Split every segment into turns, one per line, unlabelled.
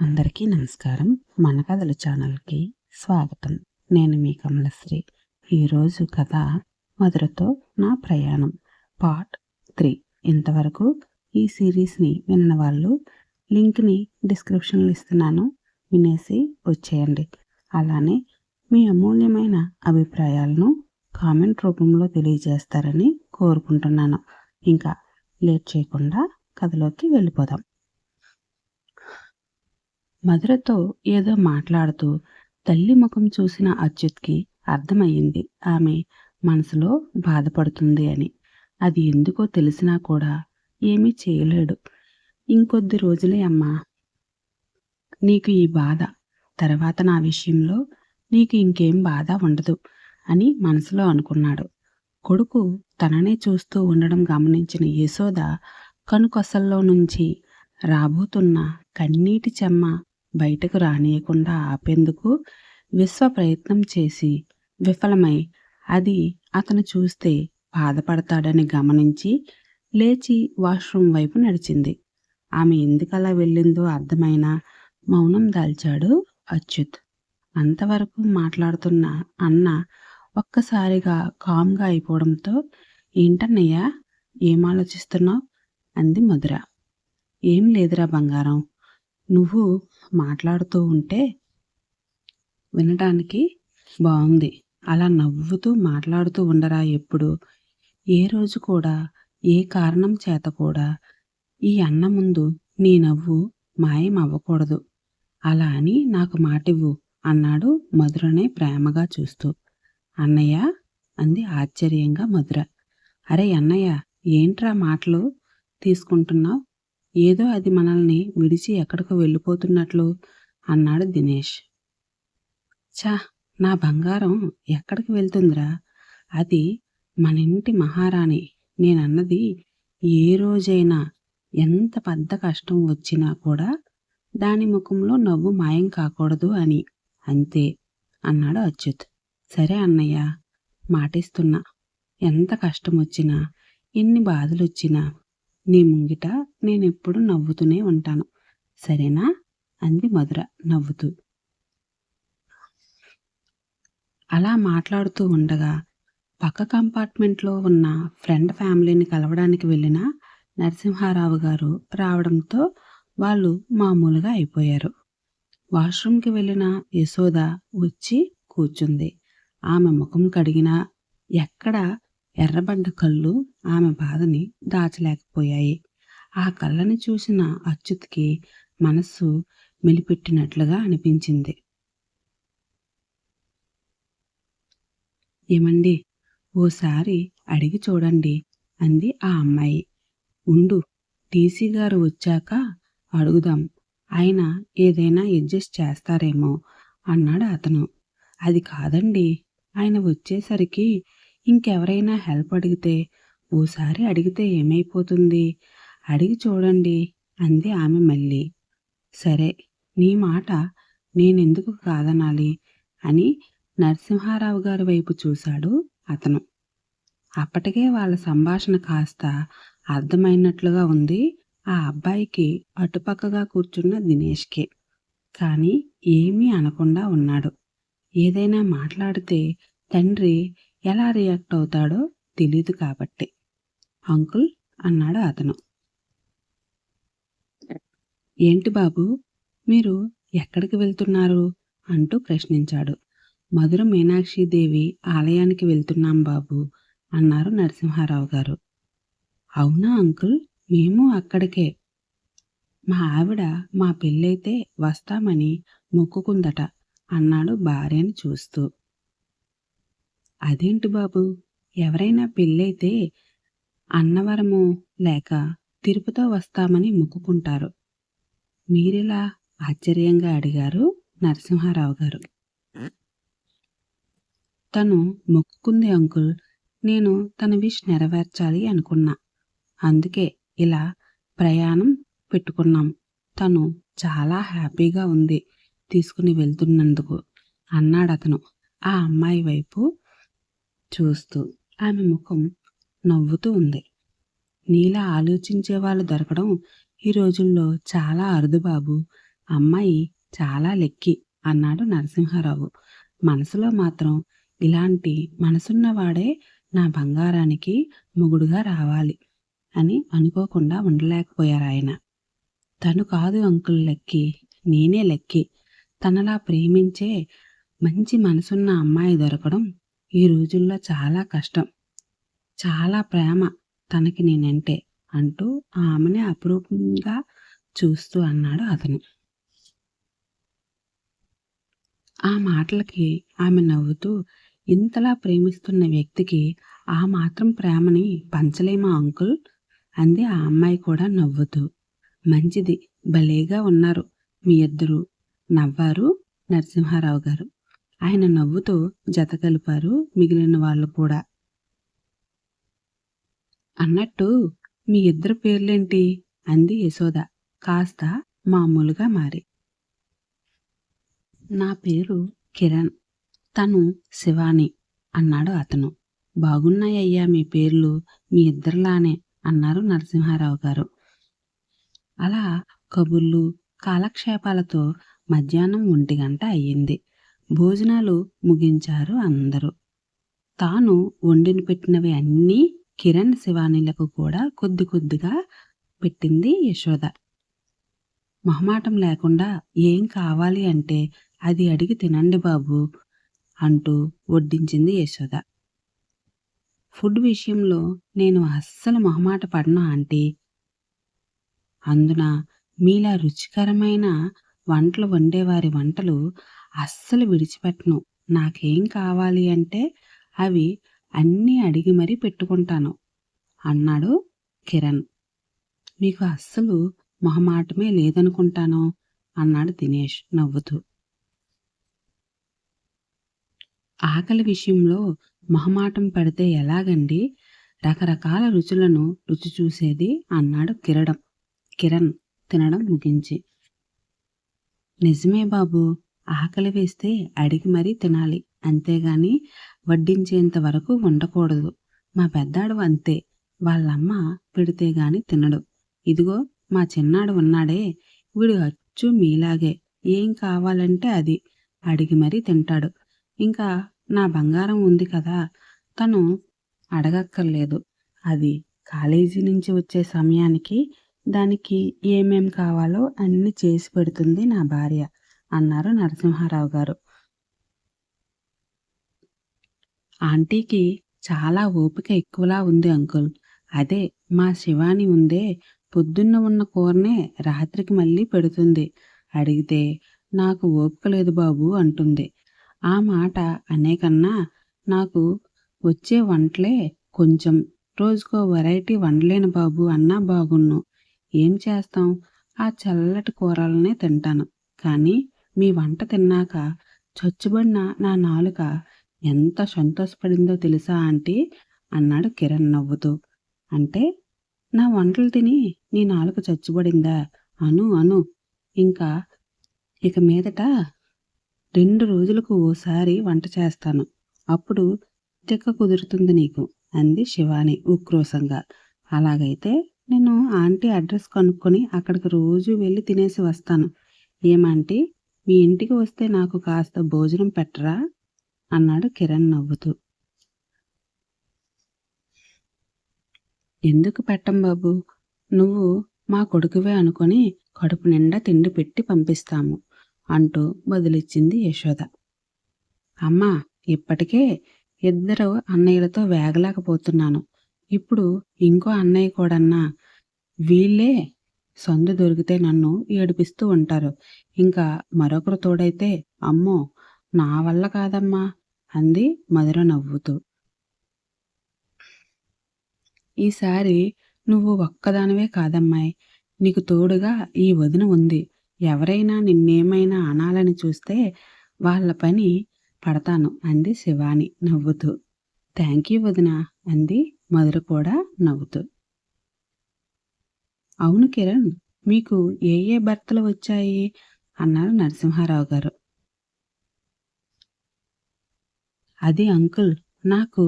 అందరికీ నమస్కారం. మన కథల ఛానల్కి స్వాగతం. నేను మీ కమలశ్రీ. ఈరోజు కథ మధురతో నా ప్రయాణం. Part three. ఇంతవరకు ఈ సిరీస్ని విన్న వాళ్ళు లింక్ని డిస్క్రిప్షన్లో ఇస్తున్నాను. వినేసి వచ్చేయండి. అలానే మీ అమూల్యమైన అభిప్రాయాలను కామెంట్ రూపంలో తెలియజేస్తారని కోరుకుంటున్నాను. ఇంకా లేట్ చేయకుండా కథలోకి వెళ్ళిపోదాం. మధురతో ఏదో మాట్లాడుతూ తల్లి ముఖం చూసిన అచ్యుత్కి అర్థమయ్యింది. ఆమె మనసులో బాధపడుతుంది అని. అది ఎందుకో తెలిసినా కూడా ఏమీ చేయలేడు. ఇంకొద్ది రోజులే అమ్మా. నీకు ఈ బాధ. తర్వాత నా విషయంలో నీకు ఇంకేం బాధ ఉండదు అని మనసులో అనుకున్నాడు. కొడుకు తననే చూస్తూ ఉండడం గమనించిన యశోద కనుకొసల్లో నుంచి రాబోతున్న కన్నీటి చెమ్మ బయటకు రానియకుండా ఆపేందుకు విశ్వ ప్రయత్నం చేసి విఫలమై అది అతను చూస్తే బాధపడతాడని గమనించి లేచి వాష్రూమ్ వైపు నడిచింది. ఆమె ఎందుకలా వెళ్ళిందో అర్థమైన మౌనం దాల్చాడు అచ్యుత్. అంతవరకు మాట్లాడుతున్న అన్న ఒక్కసారిగా కామ్గా అయిపోవడంతో ఏంటన్నయ్యా ఏం ఆలోచిస్తున్నావు? అంది మధుర. ఏం లేదురా బంగారం నువ్వు మాట్లాడుతూ ఉంటే వినడానికి బాగుంది అలా నవ్వుతూ మాట్లాడుతూ ఉండరా ఎప్పుడు? ఏ రోజు కూడా ఏ కారణం చేత కూడా ఈ అన్న ముందు నీ నవ్వు మాయం అవ్వకూడదు. అలా అని నాకు మాటివ్వు అన్నాడు మధురనే ప్రేమగా చూస్తూ. అన్నయ్య అంది ఆశ్చర్యంగా మధుర. అరే అన్నయ్య ఏంట్రా మాటలు తీసుకుంటున్నావు? ఏదో అది మనల్ని విడిచి ఎక్కడికో వెళ్ళిపోతున్నట్లు అన్నాడు దినేష్. చా నా బంగారం ఎక్కడికి వెళ్తుందిరా? అది మన ఇంటి మహారాణి. నేనన్నది ఏ రోజైనా ఎంత పెద్ద కష్టం వచ్చినా కూడా దాని ముఖంలో నవ్వు మాయం కాకూడదు అని. అంతే అన్నాడు అచ్యుత్. సరే అన్నయ్య మాటిస్తున్నా. ఎంత కష్టం వచ్చినా ఎన్ని బాధలు వచ్చినా నీ ముంగిట నేనెప్పుడు నవ్వుతూనే ఉంటాను. సరేనా? అంది మధుర నవ్వుతూ. అలా మాట్లాడుతూ ఉండగా పక్క కంపార్ట్మెంట్లో ఉన్న ఫ్రెండ్ ఫ్యామిలీని కలవడానికి వెళ్ళిన నరసింహారావు గారు రావడంతో వాళ్ళు మామూలుగా అయిపోయారు. వాష్రూమ్కి వెళ్ళిన యశోద వచ్చి కూర్చుంది. ఆమె ముఖం కడిగినా ఎక్కడ ఎర్రబడ్డ కళ్ళు ఆమె బాధని దాచలేకపోయాయి. ఆ కళ్ళని చూసిన అచ్యుత్కి మనస్సు మెలిపెట్టినట్లుగా అనిపించింది. ఏమండి? ఓసారి అడిగి చూడండి అంది ఆ అమ్మాయి. ఉండు టీసీ గారు వచ్చాక అడుగుదాం. ఆయన ఏదైనా అడ్జస్ట్ చేస్తారేమో అన్నాడు అతను. అది కాదండి. ఆయన వచ్చేసరికి ఇంకెవరైనా హెల్ప్ అడిగితే ఓసారి అడిగితే ఏమైపోతుంది? అడిగి చూడండి అంది ఆమె మళ్ళీ. సరే నీ మాట నేనెందుకు కాదనాలి? అని నరసింహారావు గారి వైపు చూశాడు అతను. అప్పటికే వాళ్ళ సంభాషణ కాస్త అర్థమైనట్లుగా ఉంది ఆ అబ్బాయికి అటుపక్కగా కూర్చున్న దినేష్కే. కానీ ఏమీ అనకుండా ఉన్నాడు. ఏదైనా మాట్లాడితే తండ్రి ఎలా రియాక్ట్ అవుతాడో తెలీదు కాబట్టి. అంకుల్ అన్నాడు అతను. ఏంటి బాబు మీరు ఎక్కడికి వెళ్తున్నారు? అంటూ ప్రశ్నించాడు. మధుర మీనాక్షిదేవి ఆలయానికి వెళ్తున్నాం బాబు అన్నారు నరసింహారావు గారు. అవునా అంకుల్ మేము అక్కడికే. మా ఆవిడ మా పెళ్ళైతే వస్తామని మొక్కుకుందట అన్నాడు భార్యని చూస్తూ. అదేంటి బాబు? ఎవరైనా పెళ్ళైతే అన్నవరము లేక తిరుపతో వస్తామని మొక్కుకుంటారు. మీరిలా ఆశ్చర్యంగా అడిగారు నరసింహారావు గారు. తను మొక్కుకుంది అంకుల్ నేను తన విష్ నెరవేర్చాలి అనుకున్నా. అందుకే ఇలా ప్రయాణం పెట్టుకున్నాం. తను చాలా హ్యాపీగా ఉంది తీసుకుని వెళ్తున్నందుకు అన్నాడు అతను ఆ అమ్మాయి వైపు చూస్తూ ఆమె ముఖం నవ్వుతూ ఉంది. నీలా ఆలోచించే వాళ్ళు దొరకడం ఈ రోజుల్లో చాలా అరుదు బాబు. అమ్మాయి చాలా లెక్కి అన్నాడు నరసింహారావు. మనసులో మాత్రం ఇలాంటి మనసున్నవాడే నా బంగారానికి మొగుడుగా రావాలి అని అనుకోకుండా ఉండలేకపోయారు ఆయన. తను కాదు అంకుల్ లెక్కి నేనే లెక్కి. తనలా ప్రేమించే మంచి మనసున్న అమ్మాయి దొరకడం ఈ రోజుల్లో చాలా కష్టం. చాలా ప్రేమ తనకి నేనంటే అంటూ ఆమెని అపురూపంగా చూస్తూ అన్నాడు అతను. ఆ మాటలకి ఆమె నవ్వుతూ ఇంతలా ప్రేమిస్తున్న వ్యక్తికి ఆ మాత్రం ప్రేమని పంచలేమా అంకుల్? అంది ఆ అమ్మాయి కూడా నవ్వుతూ. మంచిది. భలేగా ఉన్నారు మీ ఇద్దరు. నవ్వారు నరసింహారావు గారు. ఆయన నవ్వుతో జత కలిపారు మిగిలిన వాళ్ళు కూడా. అన్నట్టు మీ ఇద్దరు పేర్లేంటి? అంది యశోద కాస్త మామూలుగా మారి. నా పేరు కిరణ్ తను శివాని అన్నాడు అతను. బాగున్నాయ్యా మీ పేర్లు మీ ఇద్దరిలానే అన్నారు నరసింహారావు గారు. అలా కబుర్లు కాలక్షేపాలతో మధ్యాహ్నం ఒంటి గంట అయ్యింది. భోజనాలు ముగించారు అందరూ. తాను వండిని పెట్టినవి అన్నీ కిరణ్ శివానీలకు కూడా కొద్ది కొద్దిగా పెట్టింది యశోద. మొహమాటం లేకుండా ఏం కావాలి అంటే అది అడిగి తినండి బాబు అంటూ వడ్డించింది యశోద. ఫుడ్ విషయంలో నేను అస్సలు మొహమాట పడను ఆంటీ. అందున మీలా రుచికరమైన వంటలు వండేవారి వంటలు అస్సలు విడిచిపెట్టను. నాకేం కావాలి అంటే అవి అన్నీ అడిగి మరీ పెట్టుకుంటాను. అన్నాడు కిరణ్. మీకు అస్సలు మొహమాటమే లేదనుకుంటాను అన్నాడు దినేష్ నవ్వుతూ. ఆకలి విషయంలో మొహమాటం పడితే ఎలాగండి? రకరకాల రుచులను రుచి చూసేది అన్నాడు కిరణం. కిరణ్ తినడం ముగించి. నిజమే బాబు ఆకలి వేస్తే అడిగి మరీ తినాలి. అంతేగాని వడ్డించేంత వరకు ఉండకూడదు మా పెద్దాడు అంతే. వాళ్ళమ్మ పెడితే గాని తినడు. ఇదిగో మా చిన్నాడు ఉన్నాడే. వీడు అచ్చు మీలాగే. ఏం కావాలంటే అది. అడిగి మరీ తింటాడు. ఇంకా నా బంగారం ఉంది కదా. తను అడగక్కర్లేదు. అది కాలేజీ నుంచి వచ్చే సమయానికి దానికి ఏమేం కావాలో అన్ని చేసి పెడుతుంది నా భార్య. అన్నారు నరసింహారావు గారు. ఆంటీకి చాలా ఓపిక ఎక్కువలా ఉంది అంకుల్. అదే మా శివాని ఉందే పొద్దున్న ఉన్న కూరనే రాత్రికి మళ్ళీ పెడుతుంది. అడిగితే నాకు ఓపిక లేదు బాబు అంటుంది. ఆ మాట అనేకన్నా నాకు వచ్చే వంటలే కొంచెం రోజుకో వెరైటీ వండలేను బాబు అన్నా బాగున్ను. ఏం చేస్తాం? ఆ చల్లటి కూరలనే తింటాను. కానీ మీ వంట తిన్నాక చచ్చుబడిన నా నాలుక ఎంత సంతోషపడిందో తెలుసా ఆంటీ? అన్నాడు కిరణ్ నవ్వుతూ. అంటే నా వంటలు తిని నీ నాలుక చచ్చిబడిందా? అను అను. ఇంకా ఇక మీదట రెండు రోజులకు ఓసారి వంట చేస్తాను. అప్పుడు తిక్క కుదురుతుంది నీకు అంది శివాని ఉక్రోషంగా అలాగైతే నేను ఆంటీ అడ్రస్ కనుక్కొని అక్కడికి రోజు వెళ్ళి తినేసి వస్తాను. ఏమంటీ? మీ ఇంటికి వస్తే నాకు కాస్త భోజనం పెట్టరా? అన్నాడు కిరణ్ నవ్వుతూ. ఎందుకు పెట్టం బాబు? నువ్వు మా కొడుకువే అనుకొని కడుపు నిండా తిండి పెట్టి పంపిస్తాము అంటూ బదులిచ్చింది యశోద. అమ్మా ఇప్పటికే ఇద్దరు అన్నయ్యలతో వేగలేకపోతున్నాను. ఇప్పుడు ఇంకో అన్నయ్య కూడన్నా వీళ్ళే సందు దొరికితే నన్ను ఏడిపిస్తూ ఉంటారు. ఇంకా మరొకరు తోడైతే అమ్మో నా వల్ల కాదమ్మా అంది మధుర నవ్వుతూ. ఈసారి నువ్వు ఒక్కదానివే కాదమ్మాయి. నీకు తోడుగా ఈ వదిన ఉంది. ఎవరైనా నిన్నేమైనా అనాలని చూస్తే వాళ్ళ పని పడతాను అంది శివాని నవ్వుతూ. థ్యాంక్ యూ వదిన అంది మధుర కూడా నవ్వుతూ. అవును కిరణ్ మీకు ఏ ఏ భర్తలు వచ్చాయి? అన్నారు నరసింహారావు గారు. అది అంకుల్ నాకు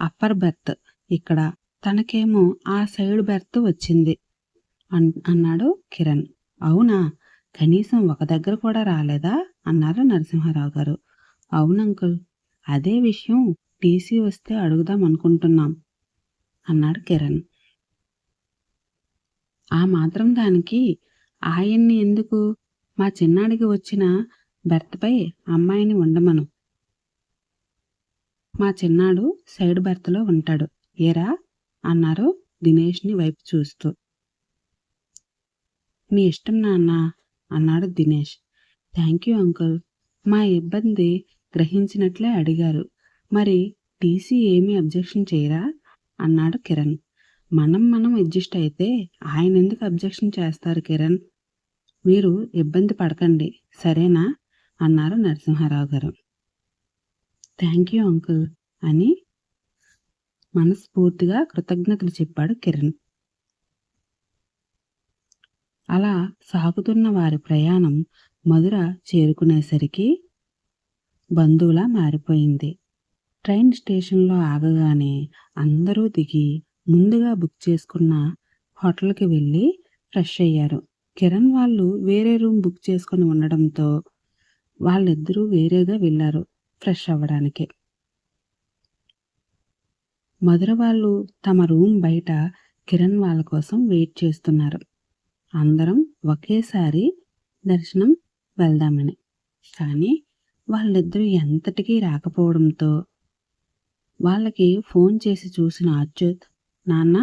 అప్పర్ బెర్త్ ఇక్కడ తనకేమో ఆ సైడ్ బెర్త్ వచ్చింది అన్నాడు కిరణ్. అవునా? కనీసం ఒక దగ్గర కూడా రాలేదా? అన్నారు నరసింహారావు గారు. అవును అంకుల్ అదే విషయం టీసీ వస్తే అడుగుదాం అనుకుంటున్నాం అన్నాడు కిరణ్. ఆ మాత్రం దానికి ఆయన్ని ఎందుకు? మా చిన్నాడికి వచ్చిన బెర్త్పై అమ్మాయిని ఉండమను. మా చిన్నాడు సైడ్ బెర్త్లో ఉంటాడు. ఏరా? అన్నారు దినేష్ని వైపు చూస్తూ. మీ ఇష్టం నాన్న అన్నాడు దినేష్. Thank you uncle. మా ఇబ్బంది గ్రహించినట్లే అడిగారు. మరి టీసీ ఏమీ అబ్జెక్షన్ చేయరా? అన్నాడు కిరణ్. మనం మనం అడ్జస్ట్ అయితే ఆయన ఎందుకు అబ్జెక్షన్ చేస్తారు కిరణ్? మీరు ఇబ్బంది పడకండి. సరేనా? అన్నారు నరసింహారావు గారు. థ్యాంక్ యూ అంకుల్ అని మనస్ఫూర్తిగా కృతజ్ఞతలు చెప్పాడు కిరణ్. అలా సాగుతున్న వారి ప్రయాణం మధుర చేరుకునేసరికి బంధువులా మారిపోయింది. ట్రైన్ స్టేషన్లో ఆగగానే అందరూ దిగి ముందుగా బుక్ చేసుకున్న హోటల్కి వెళ్ళి ఫ్రెష్ అయ్యారు. కిరణ్ వాళ్ళు వేరే రూమ్ బుక్ చేసుకొని ఉండడంతో వాళ్ళిద్దరూ వేరేగా వెళ్ళారు ఫ్రెష్ అవ్వడానికి. మధుర వాళ్ళు తమ రూమ్ బయట కిరణ్ వాళ్ళ కోసం వెయిట్ చేస్తున్నారు. అందరం ఒకేసారి దర్శనం వెళ్దామని. కానీ వాళ్ళిద్దరూ ఎంతటికీ రాకపోవడంతో వాళ్ళకి ఫోన్ చేసి చూసిన అచ్యుత్ నాన్న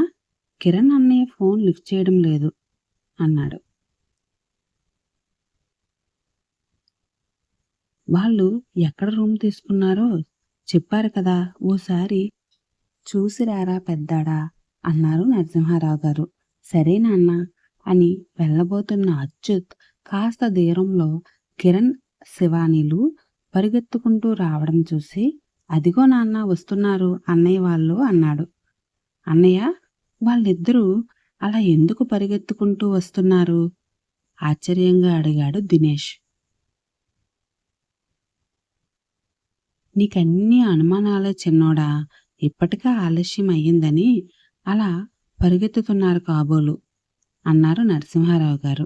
కిరణ్ అన్నయ్య ఫోన్ లిఫ్ట్ చేయడం లేదు అన్నాడు. వాళ్ళు ఎక్కడ రూమ్ తీసుకున్నారో చెప్పారు కదా ఓసారి చూసిరారా పెద్దాడా అన్నారు నరసింహారావు గారు. సరే నాన్న అని వెళ్ళబోతున్న అచ్యుత్ కాస్త దూరంలో కిరణ్ శివానీలు పరిగెత్తుకుంటూ రావడం చూసి అదిగో నాన్న వస్తున్నారు అన్నయ్య వాళ్ళు అన్నాడు. అన్నయ్య వాళ్ళిద్దరూ అలా ఎందుకు పరిగెత్తుకుంటూ వస్తున్నారు? ఆశ్చర్యంగా అడిగాడు దినేష్. నీకన్నీ అనుమానాలే చిన్నోడా ఇప్పటికే ఆలస్యం అయ్యిందని అలా పరిగెత్తుతున్నారు కాబోలు అన్నారు నరసింహారావు గారు.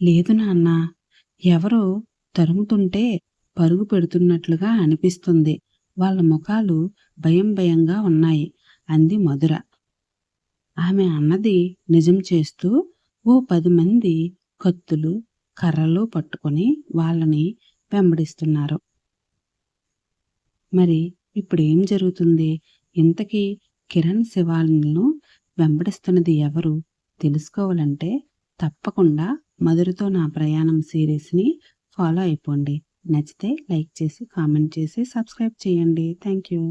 లేదు నాన్న ఎవరో తరుముతుంటే పరుగు పెడుతున్నట్లుగా అనిపిస్తుంది వాళ్ళ ముఖాలు భయం భయంగా ఉన్నాయి అంది మధుర. ఆమె అన్నది నిజం చేస్తూ ఓ పది మంది కత్తులు కర్రలు పట్టుకొని వాళ్ళని వెంబడిస్తున్నారు. మరి ఇప్పుడు ఏం జరుగుతుంది? ఇంతకీ కిరణ్ శివాలను వెంబడిస్తున్నది ఎవరు తెలుసుకోవాలంటే తప్పకుండా మధురతో నా ప్రయాణం సిరీస్ని ఫాలో అయిపోండి. నచ్చితే లైక్ చేసి కామెంట్ చేసి సబ్స్క్రైబ్ చేయండి. Thank you